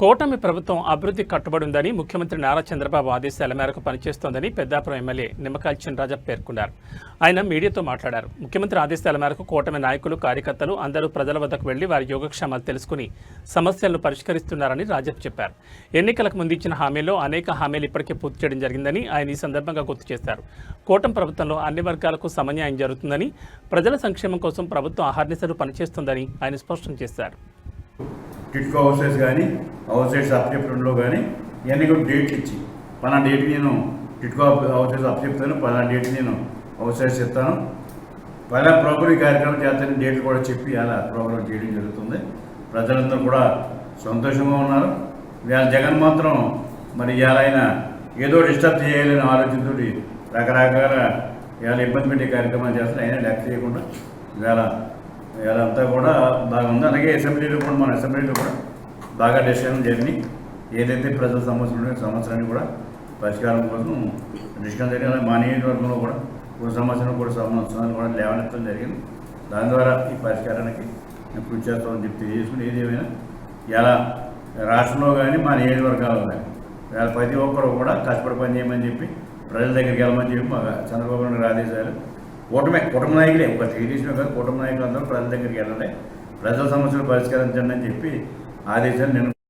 కూటమి ప్రభుత్వం అభివృద్ధి కట్టుబడి ఉందని ముఖ్యమంత్రి నారా చంద్రబాబు ఆదేశాల మేరకు పనిచేస్తోందని పెద్దాపురం ఎమ్మెల్యే నిమ్మకాయల చినరాజా పేర్కొన్నారు. ఆయన మీడియాతో మాట్లాడారు. ముఖ్యమంత్రి ఆదేశాల మేరకు కూటమి నాయకులు కార్యకర్తలు అందరూ ప్రజల వద్దకు వెళ్ళి వారి యోగక్షేమాలు తెలుసుకుని సమస్యలను పరిష్కరిస్తున్నారని రాజప్ చెప్పారు. ఎన్నికలకు ముందు ఇచ్చిన హామీల్లో అనేక హామీలు ఇప్పటికే పూర్తి చేయడం జరిగిందని ఆయన ఈ సందర్భంగా గుర్తు చేశారు. కూటమి ప్రభుత్వంలో అన్ని వర్గాలకు సమన్యాయం జరుగుతుందని ప్రజల సంక్షేమం కోసం ప్రభుత్వం అహర్నిశలు పనిచేస్తుందని ఆయన స్పష్టం చేశారు. టిట్కో హౌసెస్ కానీ హౌసెస్ అప్చెప్టంలో కానీ ఇవన్నీ కూడా డేట్లు ఇచ్చి పలానా డేట్ నేను టిట్కో హౌసెస్ అప్చెప్తాను పలానా డేట్ నేను హౌసెస్ ఇస్తాను పలా ప్రోగ్రామ్ కార్యక్రమం చేస్తాను డేట్లు కూడా చెప్పి అలా ప్రోగ్రామ్ చేయడం జరుగుతుంది. ప్రజలంతా కూడా సంతోషంగా ఉన్నారు. ఇవాళ జగన్ మాత్రం మరి ఇవాళ ఆయన ఏదో డిస్టర్బ్ చేయాలని ఆలోచనతో రకరకాల ఇవాళ ఇబ్బంది పెట్టే కార్యక్రమాలు చేస్తారు అయినా లెక్క చేయకుండా ఇవాళ ఇదంతా కూడా బాగా ఉంది అలాగే అసెంబ్లీలో కూడా మన అసెంబ్లీలో కూడా బాగా డిస్కషన్ జరిగినాయి. ఏదైతే ప్రజల సమస్యలు ఉన్నాయో సమస్యలన్నీ కూడా పరిష్కారం కోసం డిస్కషన్ జరిగిన అలాగే మా నియోజకవర్గంలో కూడా ఒక సమస్యను కూడా సమస్యలు కూడా లేవనెత్తడం జరిగింది. దాని ద్వారా ఈ పరిష్కారానికి నేను కృషి చేస్తామని చెప్పి తెలియజేసుకుని ఏది ఏమైనా ఎలా రాష్ట్రంలో కానీ మా నియోజకవర్గాల్లో కానీ ప్రతి ఒక్కరు కూడా కష్టపడి పని చేయమని చెప్పి ప్రజల దగ్గరికి వెళ్ళమని చెప్పి మా చంద్రబాబు నాయుడు ఆదేశాలు కూటమే కుటుంబ నాయకులే. ఒక టీడీసీ కాదు కుటుంబ నాయకులు అందరూ ప్రజల దగ్గరికి వెళ్ళాలి. ప్రజల సమస్యలు పరిష్కరించండి అని చెప్పి ఆదేశాలు నేను